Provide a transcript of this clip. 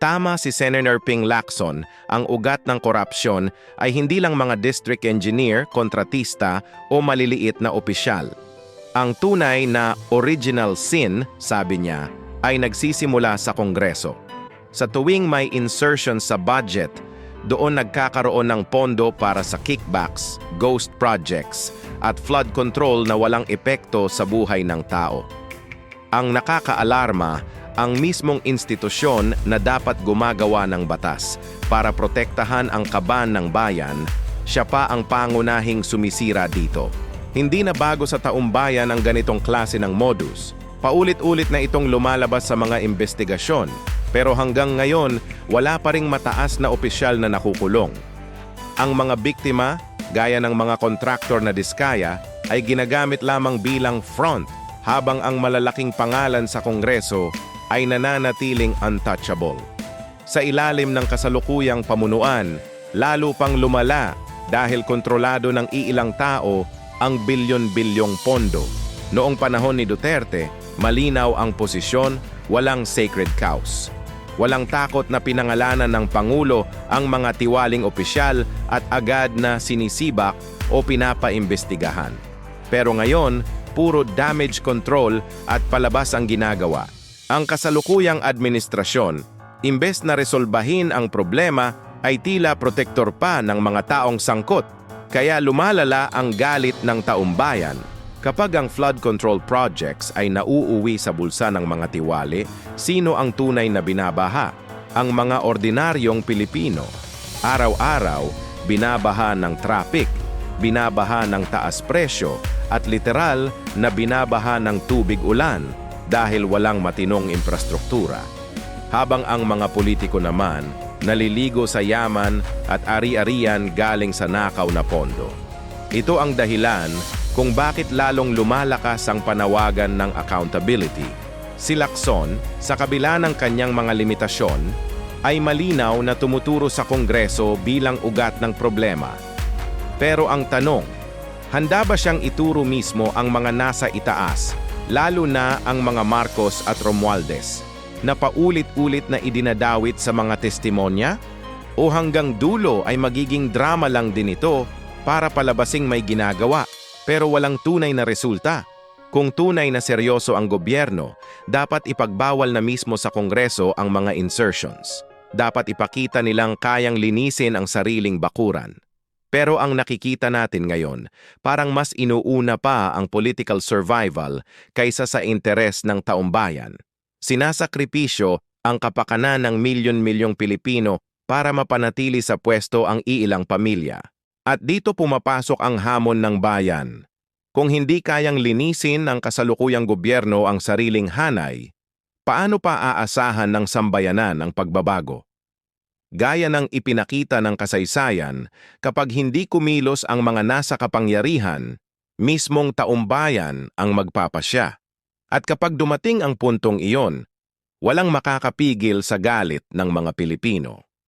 Tama si Senator Ping Lacson, ang ugat ng korupsyon ay hindi lang mga district engineer, kontratista o maliliit na opisyal. Ang tunay na original sin, sabi niya, ay nagsisimula sa Kongreso. Sa tuwing may insertion sa budget, doon nagkakaroon ng pondo para sa kickbacks, ghost projects, at flood control na walang epekto sa buhay ng tao. Ang nakakaalarma, ang mismong institusyon na dapat gumagawa ng batas para protektahan ang kaban ng bayan, siya pa ang pangunahing sumisira dito. Hindi na bago sa taumbayan ang ganitong klase ng modus. Paulit-ulit na itong lumalabas sa mga investigasyon, pero hanggang ngayon, wala pa ring mataas na opisyal na nakukulong. Ang mga biktima, gaya ng mga kontraktor na diskaya, ay ginagamit lamang bilang front habang ang malalaking pangalan sa Kongreso ay nananatiling untouchable. Sa ilalim ng kasalukuyang pamunuan, lalo pang lumala dahil kontrolado ng iilang tao ang bilyon-bilyong pondo. Noong panahon ni Duterte, malinaw ang posisyon, walang sacred cows. Walang takot na pinangalanan ng Pangulo ang mga tiwaling opisyal at agad na sinisibak o pinapaimbestigahan. Pero ngayon, puro damage control at palabas ang ginagawa. Ang kasalukuyang administrasyon, imbes na resolbahin ang problema, ay tila protektor pa ng mga taong sangkot, kaya lumalala ang galit ng taumbayan. Kapag ang flood control projects ay nauuwi sa bulsa ng mga tiwali, sino ang tunay na binabaha? Ang mga ordinaryong Pilipino. Araw-araw, binabaha ng traffic, binabaha ng taas presyo, at literal na binabaha ng tubig ulan dahil walang matinong infrastruktura. Habang ang mga politiko naman naliligo sa yaman at ari-arian galing sa nakaw na pondo. Ito ang dahilan kung bakit lalong lumalakas ang panawagan ng accountability. Si Lacson, sa kabila ng kanyang mga limitasyon, ay malinaw na tumuturo sa Kongreso bilang ugat ng problema. Pero ang tanong, handa ba siyang ituro mismo ang mga nasa itaas, lalo na ang mga Marcos at Romualdez, na paulit-ulit na idinadawit sa mga testimonya? O hanggang dulo ay magiging drama lang din ito para palabasing may ginagawa, pero walang tunay na resulta? Kung tunay na seryoso ang gobyerno, dapat ipagbawal na mismo sa Kongreso ang mga insertions. Dapat ipakita nilang kayang linisin ang sariling bakuran. Pero ang nakikita natin ngayon, parang mas inuuna pa ang political survival kaysa sa interes ng taumbayan. Sinasakripisyo ang kapakanan ng milyon-milyong Pilipino para mapanatili sa pwesto ang iilang pamilya. At dito pumapasok ang hamon ng bayan. Kung hindi kayang linisin ng kasalukuyang gobyerno ang sariling hanay, paano pa aasahan ng sambayanan ang pagbabago? Gaya ng ipinakita ng kasaysayan, kapag hindi kumilos ang mga nasa kapangyarihan, mismong taumbayan ang magpapasya. At kapag dumating ang puntong iyon, walang makakapigil sa galit ng mga Pilipino.